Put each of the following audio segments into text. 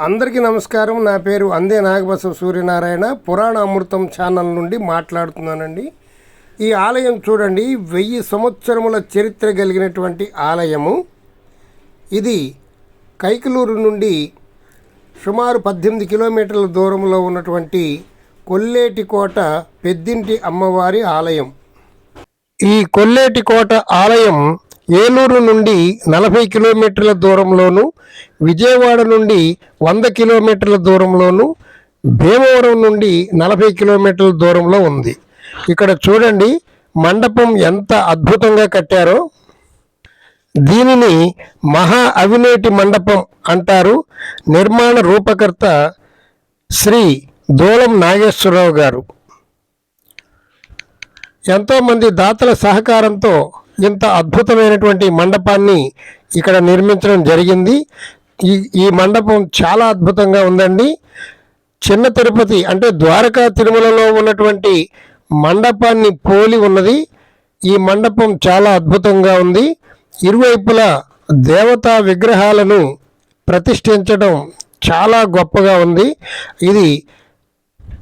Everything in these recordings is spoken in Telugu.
అందరికీ నమస్కారం. నా పేరు అందే నాగబసవ సూర్యనారాయణ. పురాణ అమృతం ఛానల్ నుండి మాట్లాడుతున్నానండి. ఈ ఆలయం చూడండి. వెయ్యి సంవత్సరముల చరిత్ర కలిగినటువంటి ఆలయము. ఇది కైకలూరు నుండి సుమారు పద్దెనిమిది కిలోమీటర్ల దూరంలో ఉన్నటువంటి కొల్లేటికోట పెద్దింటి అమ్మవారి ఆలయం. ఈ కొల్లేటికోట ఆలయం ఏలూరు నుండి నలభై కిలోమీటర్ల దూరంలోను విజయవాడ నుండి వంద కిలోమీటర్ల దూరంలోను భీమవరం నుండి నలభై కిలోమీటర్ల దూరంలో ఉంది. ఇక్కడ చూడండి మండపం ఎంత అద్భుతంగా కట్టారో. దీనిని మహా అవినేటి మండపం అంటారు. నిర్మాణ రూపకర్త శ్రీ దూలం నాగేశ్వరరావు గారు. ఎంతోమంది దాతల సహకారంతో ఇంత అద్భుతమైనటువంటి మండపాన్ని ఇక్కడ నిర్మించడం జరిగింది. ఈ ఈ మండపం చాలా అద్భుతంగా ఉందండి. చిన్న తిరుపతి అంటే ద్వారకా తిరుమలలో ఉన్నటువంటి మండపాన్ని పోలి ఉన్నది. ఈ మండపం చాలా అద్భుతంగా ఉంది. ఇరువైపులా దేవతా విగ్రహాలను ప్రతిష్ఠించడం చాలా గొప్పగా ఉంది. ఇది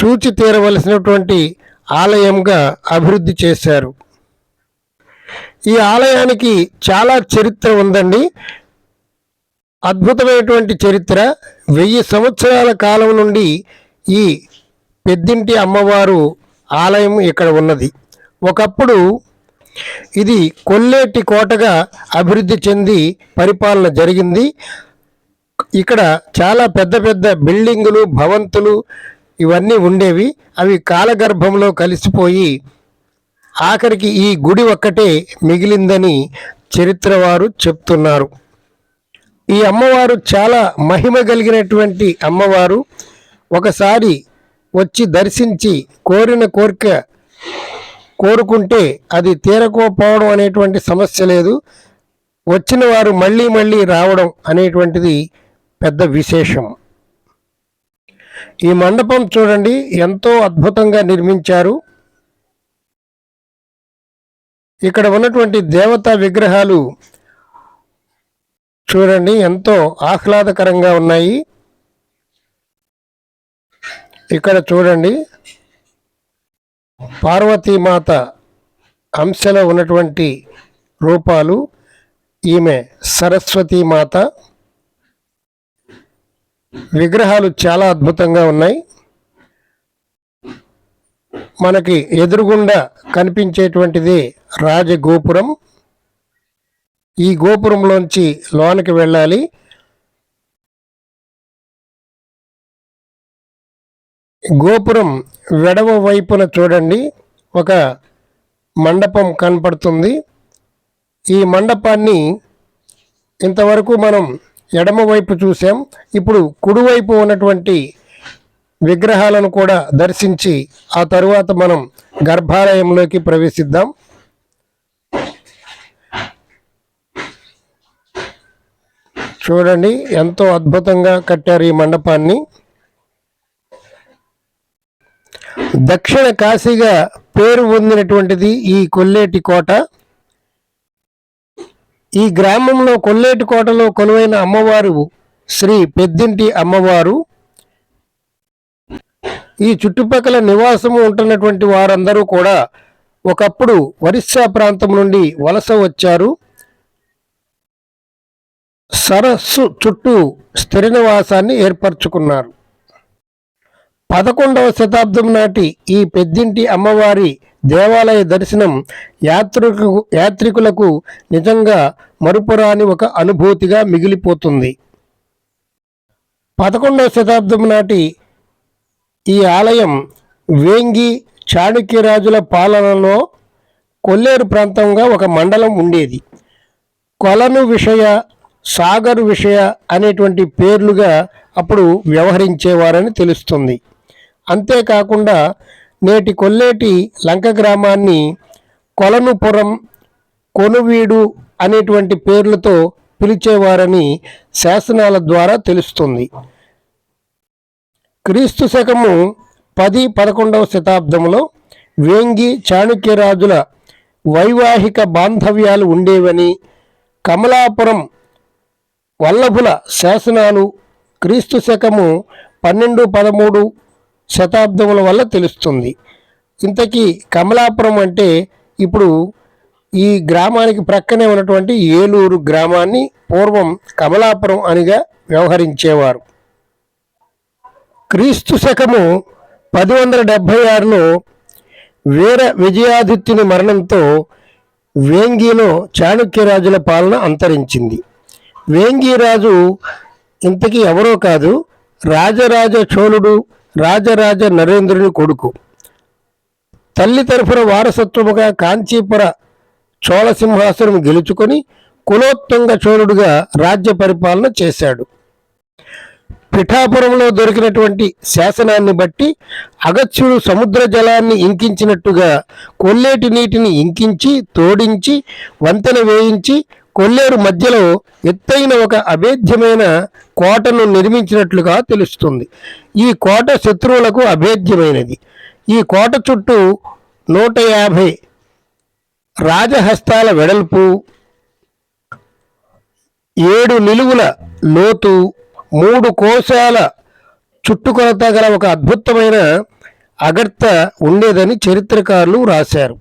చూచి తీరవలసినటువంటి ఆలయంగా అభివృద్ధి చేశారు. ఈ ఆలయానికి చాలా చరిత్ర ఉందండి. అద్భుతమైనటువంటి చరిత్ర. వెయ్యి సంవత్సరాల కాలం నుండి ఈ పెద్దింటి అమ్మవారు ఆలయం ఇక్కడ ఉన్నది. ఒకప్పుడు ఇది కొల్లేటి కోటగా అభివృద్ధి చెంది పరిపాలన జరిగింది. ఇక్కడ చాలా పెద్ద పెద్ద బిల్డింగులు భవంతులు ఇవన్నీ ఉండేవి. అవి కాలగర్భంలో కలిసిపోయి ఆఖరికి ఈ గుడి ఒక్కటే మిగిలిందని చరిత్ర వారు చెప్తున్నారు. ఈ అమ్మవారు చాలా మహిమ కలిగినటువంటి అమ్మవారు. ఒకసారి వచ్చి దర్శించి కోరిన కోరిక కోరుకుంటే అది తీరకపోవడం అనేటువంటి సమస్య లేదు. వచ్చిన వారు మళ్ళీ మళ్ళీ రావడం అనేటువంటిది పెద్ద విశేషం. ఈ మండపం చూడండి ఎంతో అద్భుతంగా నిర్మించారు. ఇక్కడ ఉన్నటువంటి దేవతా విగ్రహాలు చూడండి ఎంతో ఆహ్లాదకరంగా ఉన్నాయి. ఇక్కడ చూడండి పార్వతీమాత అంశలో ఉన్నటువంటి రూపాలు ఈమె సరస్వతీమాత. విగ్రహాలు చాలా అద్భుతంగా ఉన్నాయి. మనకి ఎదురుగుండా కనిపించేటువంటిది రాజగోపురం. ఈ గోపురంలోంచి లోనికి వెళ్ళాలి. గోపురం వెడవ వైపున చూడండి. ఒక మండపం కనపడుతుంది. ఈ మండపాన్ని ఇంతవరకు మనం ఎడమవైపు చూసాం. ఇప్పుడు కుడివైపు ఉన్నటువంటి విగ్రహాలను కూడా దర్శించి ఆ తరువాత మనం గర్భాలయంలోకి ప్రవేశిద్దాం. చూడండి ఎంతో అద్భుతంగా కట్టారు ఈ మండపాన్ని. దక్షిణ కాశీగా పేరు పొందినటువంటిది ఈ కొల్లేటి కోట. ఈ గ్రామంలో కొల్లేటి కోటలో కొలువైన అమ్మవారు శ్రీ పెద్దింటి అమ్మవారు. ఈ చుట్టుపక్కల నివాసము ఉంటున్నటువంటి వారందరూ కూడా ఒకప్పుడు ఒరిస్సా ప్రాంతం నుండి వలస వచ్చారు. సరస్సు చుట్టూ స్థిర నివాసాన్ని ఏర్పరచుకున్నారు. పదకొండవ శతాబ్దం నాటి ఈ పెద్దింటి అమ్మవారి దేవాలయ దర్శనం యాత్రికు యాత్రికులకు నిజంగా మరుపురాని ఒక అనుభూతిగా మిగిలిపోతుంది. పదకొండవ శతాబ్దం నాటి ఈ ఆలయం వేంగి చాళుక్యరాజుల పాలనలో కొల్లేరు ప్రాంతంగా ఒక మండలం ఉండేది. కొలను విషయ సాగర్ విషయ అనేటువంటి పేర్లుగా అప్పుడు వ్యవహరించేవారని తెలుస్తుంది. అంతేకాకుండా నేటి కొల్లేటి లంక గ్రామాన్ని కొలనుపురం కొనువీడు అనేటువంటి పేర్లతో పిలిచేవారని శాసనాల ద్వారా తెలుస్తుంది. క్రీస్తు శకము పది పదకొండవ శతాబ్దంలో వేంగి చాణుక్యరాజుల వైవాహిక బాంధవ్యాలు ఉండేవని కమలాపురం వల్లభుల శాసనాలు క్రీస్తు శకము పన్నెండు పదమూడు శతాబ్దముల వల్ల తెలుస్తుంది. ఇంతకీ కమలాపురం అంటే ఇప్పుడు ఈ గ్రామానికి ప్రక్కనే ఉన్నటువంటి ఏలూరు గ్రామాన్ని పూర్వం కమలాపురం అనిగా వ్యవహరించేవారు. క్రీస్తు శకము పది వందల డెబ్భై ఆరులో వీర విజయాదిత్యుని మరణంతో వేంగిలో చాళుక్యరాజుల పాలన అంతరించింది. వేంగిరాజు ఇంతకీ ఎవరో కాదు రాజరాజ చోళుడు రాజరాజ నరేంద్రుని కొడుకు. తల్లి తరఫున వారసత్వముగా కాంచీపుర చోళ సింహాసనం గెలుచుకొని కులోత్తుంగ చోళుడుగా రాజ్య పరిపాలన చేశాడు. పిఠాపురంలో దొరికినటువంటి శాసనాన్ని బట్టి అగత్యుడు సముద్ర జలాన్ని ఇంకించినట్టుగా కొల్లేటి నీటిని ఇంకించి తోడించి వంతెన వేయించి కొల్లేరు మధ్యలో ఎత్తైన ఒక అభేద్యమైన కోటను నిర్మించినట్లుగా తెలుస్తుంది. ఈ కోట శత్రువులకు అభేద్యమైనది. ఈ కోట చుట్టూ నూట యాభై రాజహస్తాల వెడల్పు ఏడు నిలువుల లోతు మూడు కోశాల చుట్టుకొలత గల ఒక అద్భుతమైన అగర్త ఉండేదని చరిత్రకారులు రాశారు.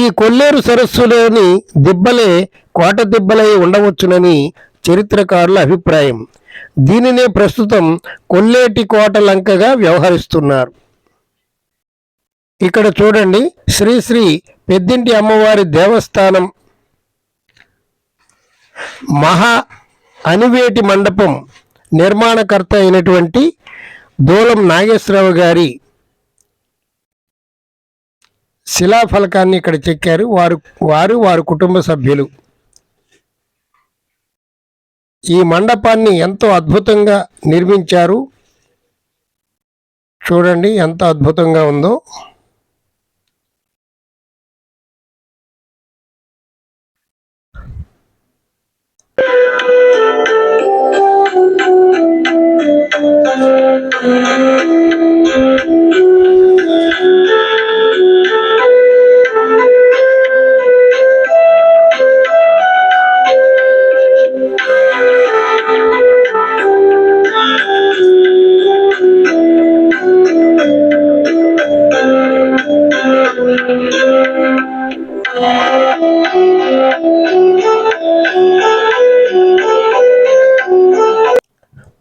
ఈ కొల్లేరు సరస్సులోని దిబ్బలే కోట దిబ్బలై ఉండవచ్చునని చరిత్రకారుల అభిప్రాయం. దీనినే ప్రస్తుతం కొల్లేటి కోట లంకగా వ్యవహరిస్తున్నారు. ఇక్కడ చూడండి శ్రీ శ్రీ పెద్దింటి అమ్మవారి దేవస్థానం. మహా అనివేటి మండపం నిర్మాణకర్త అయినటువంటి దూలం నాగేశ్వరరావు గారి శిలాఫలకాన్ని ఇక్కడ చెక్కారు. వారు వారు వారి కుటుంబ సభ్యులు. ఈ మండపాన్ని ఎంతో అద్భుతంగా నిర్మించారు. చూడండి ఎంత అద్భుతంగా ఉందో.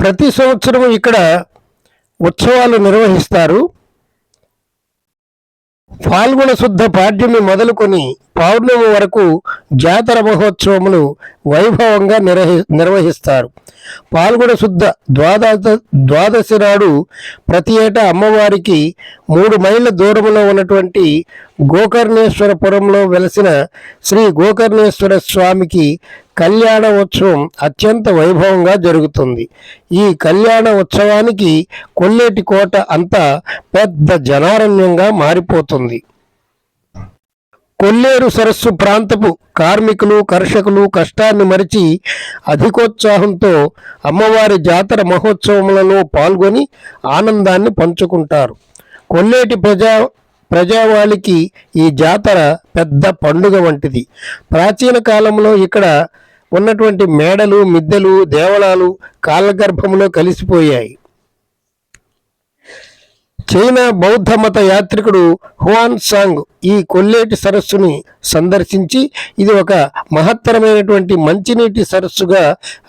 ప్రతి సంవత్సరం ఇక్కడ ఉత్సవాలు నిర్వహిస్తారు. ఫాల్గుణ శుద్ధ పాడ్యమి మొదలుకొని పౌర్ణమి వరకు జాతర మహోత్సవములు వైభవంగా నిర్వహి నిర్వహిస్తారు. పాల్గొన శుద్ధ ద్వాదశ ద్వాదశి నాడు ప్రతి ఏటా అమ్మవారికి మూడు మైళ్ళ దూరంలో ఉన్నటువంటి గోకర్ణేశ్వరపురంలో వెలసిన శ్రీ గోకర్ణేశ్వర స్వామికి కళ్యాణ ఉత్సవం అత్యంత వైభవంగా జరుగుతుంది. ఈ కళ్యాణ ఉత్సవానికి కొల్లేటి కోట అంతా పెద్ద జనారణ్యంగా మారిపోతుంది. కొల్లేరు సరస్సు ప్రాంతపు కార్మికులు కర్షకులు కష్టాన్ని మరిచి అధికోత్సాహంతో అమ్మవారి జాతర మహోత్సవములలో పాల్గొని ఆనందాన్ని పంచుకుంటారు. కొల్లేటి ప్రజా ప్రజావాళికి ఈ జాతర పెద్ద పండుగ వంటిది. ప్రాచీన కాలంలో ఇక్కడ ఉన్నటువంటి మేడలు మిద్దెలు దేవళాలు కాలగర్భములో కలిసిపోయాయి. చైనా బౌద్ధ మత యాత్రికుడు హువాన్ సాంగ్ ఈ కొల్లేటి సరస్సుని సందర్శించి ఇది ఒక మహత్తరమైనటువంటి మంచినీటి సరస్సుగా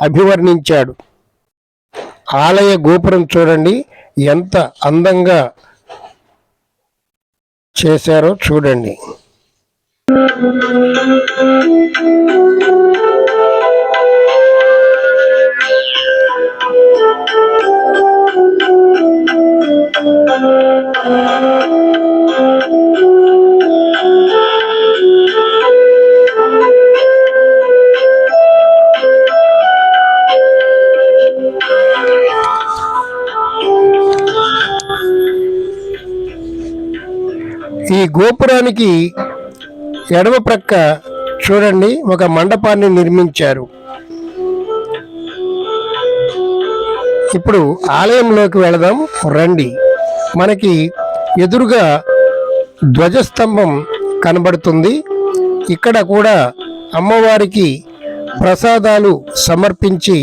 అభివర్ణించాడు. ఆలయ గోపురం చూడండి ఎంత అందంగా చేశారో చూడండి. ఈ గోపురానికి ఎడమ ప్రక్క చూడండి ఒక మండపాన్ని నిర్మించారు. ఇప్పుడు ఆలయంలోకి వెళదాం రండి. మనకి ఎదురుగా ధ్వజస్తంభం కనబడుతుంది. ఇక్కడ కూడా అమ్మవారికి ప్రసాదాలు సమర్పించి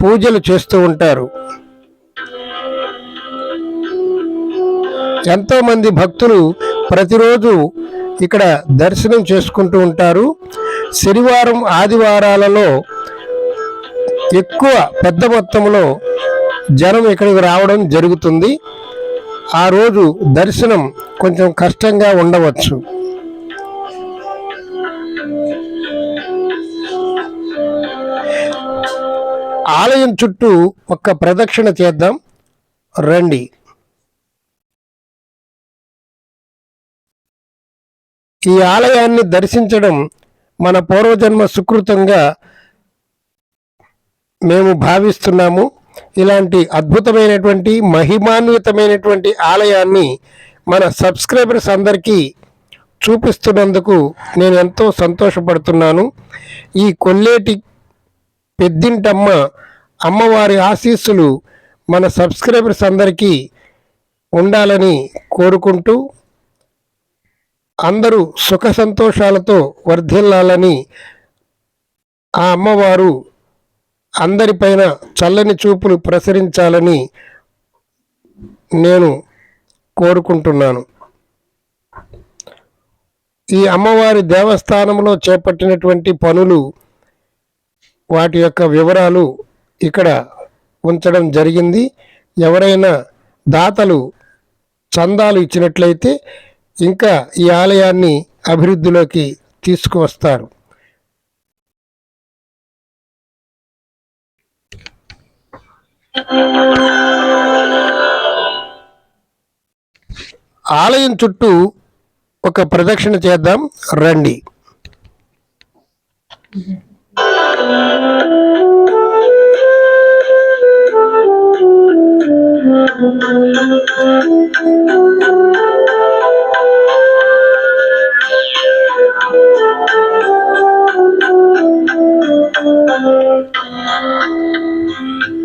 పూజలు చేస్తూ ఉంటారు. ఎంతోమంది భక్తులు ప్రతిరోజు ఇక్కడ దర్శనం చేసుకుంటూ ఉంటారు. శనివారం ఆదివారాలలో ఎక్కువ పెద్ద మొత్తంలో జనం ఇక్కడికి రావడం జరుగుతుంది. ఆ రోజు దర్శనం కొంచెం కష్టంగా ఉండవచ్చు. ఆలయం చుట్టూ ఒక్క ప్రదక్షిణ చేద్దాం. రండి. ఈ ఆలయాన్ని దర్శించడం మన పూర్వజన్మ సుకృతంగా మేము భావిస్తున్నాము. ఇలాంటి అద్భుతమైనటువంటి మహిమాన్వితమైనటువంటి ఆలయాన్ని మన సబ్స్క్రైబర్స్ అందరికీ చూపిస్తున్నందుకు నేను ఎంతో సంతోషపడుతున్నాను. ఈ కొల్లేటి పెద్దింటమ్మ అమ్మవారి ఆశీస్సులు మన సబ్స్క్రైబర్స్ అందరికీ ఉండాలని కోరుకుంటూ అందరూ సుఖ సంతోషాలతో వర్ధిల్లాలని ఆ అమ్మవారు అందరిపైన చల్లని చూపులు ప్రసరించాలని నేను కోరుకుంటున్నాను. ఈ అమ్మవారి దేవస్థానంలో చేపట్టినటువంటి పనులు వాటి యొక్క వివరాలు ఇక్కడ ఉంచడం జరిగింది. ఎవరైనా దాతలు చందాలు ఇచ్చినట్లయితే ఇంకా ఈ ఆలయాన్ని అభివృద్ధిలోకి తీసుకువస్తారు. ఆలయం చుట్టూ ఒక ప్రదక్షిణ చేద్దాం రండి.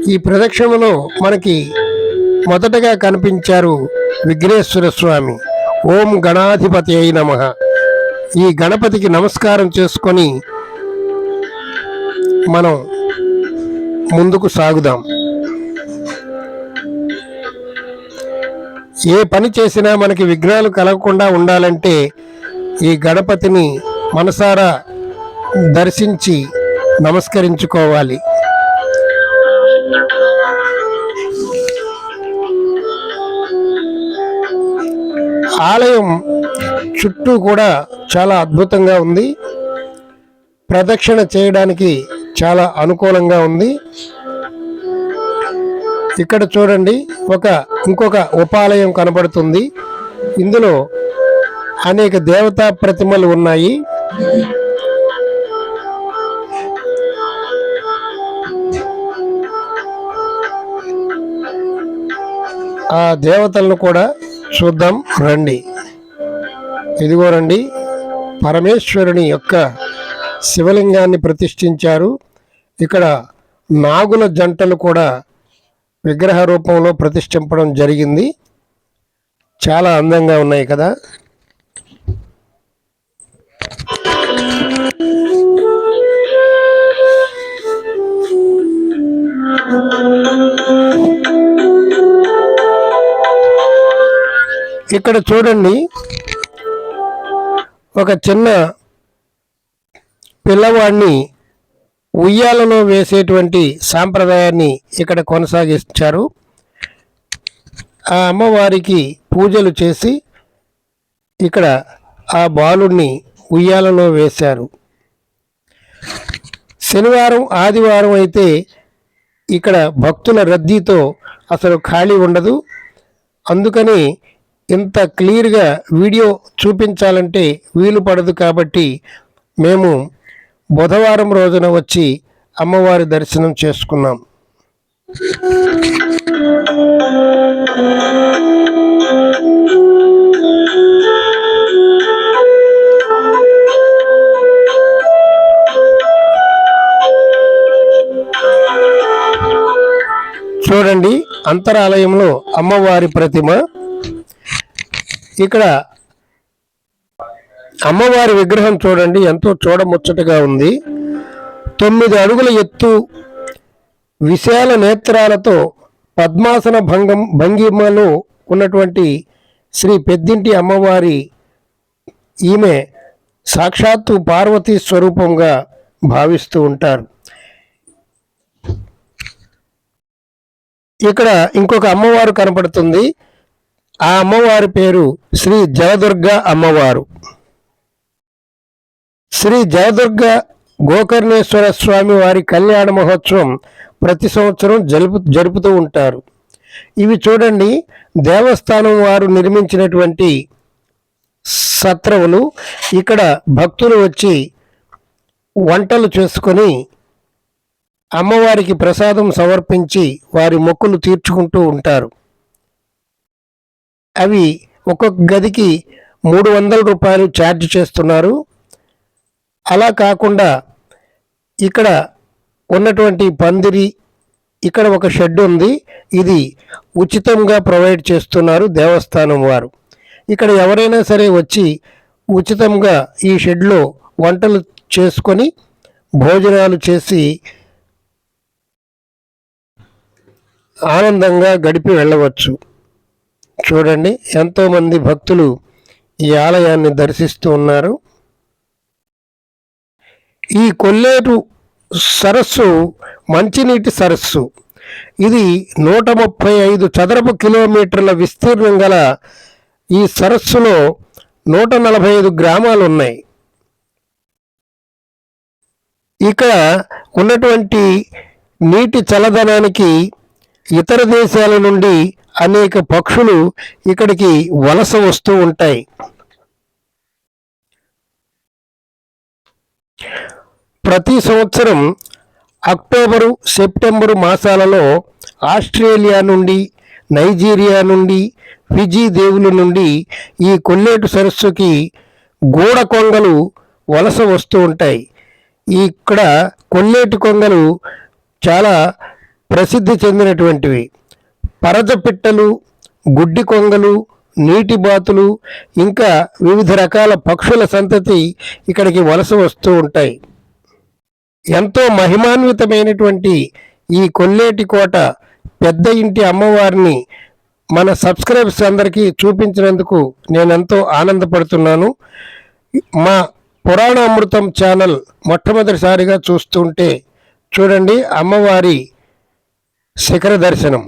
ఈ ప్రదక్షిణలో మనకి మొదటగా కనిపించారు విఘ్నేశ్వర స్వామి. ఓం గణాధిపతి అయి నమ. ఈ గణపతికి నమస్కారం చేసుకొని మనం ముందుకు సాగుదాం. ఏ పని చేసినా మనకి విఘ్నాలు కలగకుండా ఉండాలంటే ఈ గణపతిని మనసారా దర్శించి నమస్కరించుకోవాలి. ఆలయం చుట్టూ కూడా చాలా అద్భుతంగా ఉంది. ప్రదక్షిణ చేయడానికి చాలా అనుకూలంగా ఉంది. ఇక్కడ చూడండి ఒక ఇంకొక ఉపాలయం కనబడుతుంది. ఇందులో అనేక దేవతా ప్రతిమలు ఉన్నాయి. ఆ దేవతలను కూడా చూద్దాం రండి. ఇదిగో రండి. పరమేశ్వరుని యొక్క శివలింగాన్ని ప్రతిష్ఠించారు. ఇక్కడ నాగుల జంటలు కూడా విగ్రహ రూపంలో ప్రతిష్ఠింపడం జరిగింది. చాలా అందంగా ఉన్నాయి కదా. ఇక్కడ చూడండి. ఒక చిన్న పిల్లవాడిని ఉయ్యాలలో వేసేటువంటి సాంప్రదాయాన్ని ఇక్కడ కొనసాగించారు ఆ అమ్మవారికి పూజలు చేసి ఇక్కడ ఆ బాలుడిని ఉయ్యాలలో వేశారు. శనివారం ఆదివారం అయితే ఇక్కడ భక్తుల రద్దీతో అసలు ఖాళీ ఉండదు. అందుకని ఇంత క్లియర్గా వీడియో చూపించాలంటే వీలు పడదు కాబట్టి మేము బుధవారం రోజున వచ్చి అమ్మవారి దర్శనం చేసుకున్నాం. చూడండి అంతరాలయంలో అమ్మవారి ప్రతిమ. ఇక్కడ అమ్మవారి విగ్రహం చూడండి ఎంతో చూడముచ్చటగా ఉంది. తొమ్మిది అడుగుల ఎత్తు విశాల నేత్రాలతో పద్మాసన భంగం భంగిమలో ఉన్నటువంటి శ్రీ పెద్దింటి అమ్మవారి ఈమె సాక్షాత్తు పార్వతీ స్వరూపంగా భావిస్తూ ఉంటారు. ఇక్కడ ఇంకొక అమ్మవారు కనపడుతుంది. ఆ అమ్మవారి పేరు శ్రీ జలదుర్గ అమ్మవారు. శ్రీ జలదుర్గ గోకర్ణేశ్వర స్వామి వారి కళ్యాణ మహోత్సవం ప్రతి సంవత్సరం జరుపు జరుపుతూ ఉంటారు. ఇవి చూడండి దేవస్థానం వారు నిర్మించినటువంటి సత్రవులు ఇక్కడ భక్తులు వచ్చి వంటలు చేసుకొని అమ్మవారికి ప్రసాదం సమర్పించి వారి మొక్కులు తీర్చుకుంటూ ఉంటారు. అవి ఒక్కొక్క గదికి మూడు వందల రూపాయలు ఛార్జ్ చేస్తున్నారు. అలా కాకుండా ఇక్కడ ఉన్నటువంటి పందిరి ఇక్కడ ఒక షెడ్ ఉంది. ఇది ఉచితంగా ప్రొవైడ్ చేస్తున్నారు దేవస్థానం వారు. ఇక్కడ ఎవరైనా సరే వచ్చి ఉచితంగా ఈ షెడ్లో వంటలు చేసుకొని భోజనాలు చేసి ఆనందంగా గడిపి వెళ్ళవచ్చు. చూడండి ఎంతోమంది భక్తులు ఈ ఆలయాన్ని దర్శిస్తూ ఉన్నారు. ఈ కొల్లేరు సరస్సు మంచినీటి సరస్సు ఇది నూట ముప్పై ఐదు చదరపు కిలోమీటర్ల విస్తీర్ణం గల ఈ సరస్సులో నూట నలభై ఐదు గ్రామాలు ఉన్నాయి. ఇక్కడ ఉన్నటువంటి నీటి చల్లదనానికి ఇతర దేశాల నుండి అనేక పక్షులు ఇక్కడికి వలస వస్తూ ఉంటాయి. ప్రతి సంవత్సరం అక్టోబరు సెప్టెంబరు మాసాలలో ఆస్ట్రేలియా నుండి నైజీరియా నుండి ఫిజీ దేవుల నుండి ఈ కొల్లేటు సరస్సుకి గూడ కొంగలు వలస వస్తూ ఉంటాయి. ఇక్కడ కొల్లేటి కొంగలు చాలా ప్రసిద్ధి చెందినటువంటివి. పరజ పిట్టలు గుడ్డి కొంగలు నీటి బాతులు ఇంకా వివిధ రకాల పక్షుల సంతతి ఇక్కడికి వలస వస్తూ ఉంటాయి. ఎంతో మహిమాన్వితమైనటువంటి ఈ కొల్లేటి కోట పెద్ద ఇంటి అమ్మవారిని మన సబ్స్క్రైబర్స్ అందరికీ చూపించినందుకు నేను ఎంతో ఆనందపడుతున్నాను. మా పురాణ అమృతం ఛానల్ మొట్టమొదటిసారిగా చూస్తుంటే చూడండి అమ్మవారి శిఖర దర్శనం.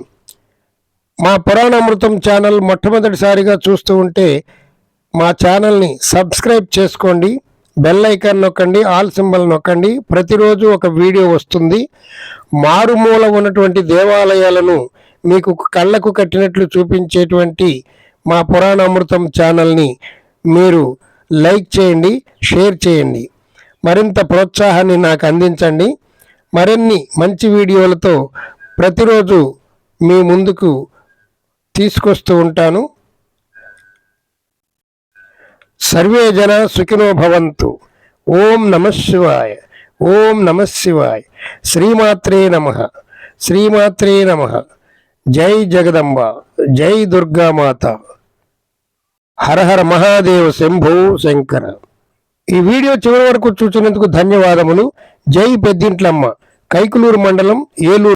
మా పురాణ అమృతం ఛానల్ మొట్టమొదటిసారిగా చూస్తూ ఉంటే మా ఛానల్ని సబ్స్క్రైబ్ చేసుకోండి బెల్ ఐకాన్ నొక్కండి ఆల్ సింబల్ నొక్కండి. ప్రతిరోజు ఒక వీడియో వస్తుంది. మారుమూల ఉన్నటువంటి దేవాలయాలను మీకు కళ్ళకు కట్టినట్లు చూపించేటువంటి మా పురాణ అమృతం ఛానల్ని మీరు లైక్ చేయండి షేర్ చేయండి. మరింత ప్రోత్సాహాన్ని నాకు అందించండి. మరిన్ని మంచి వీడియోలతో ప్రతిరోజు మీ ముందుకు తీసుకొస్తూ ఉంటాను. సర్వే జన సుఖినో భవంతు. ఓం నమ శివాయ. ఓం నమ శివాయ. శ్రీమాత్రే నమ. శ్రీమాత్రే నమ. జై జగదంబ. జై దుర్గామాత. హర హర మహాదేవ శంభో శంకర. ఈ వీడియో చివరి వరకు చూసినందుకు ధన్యవాదములు. జై పెద్దింట్లమ్మ. కైకులూరు మండలం ఏలూరు.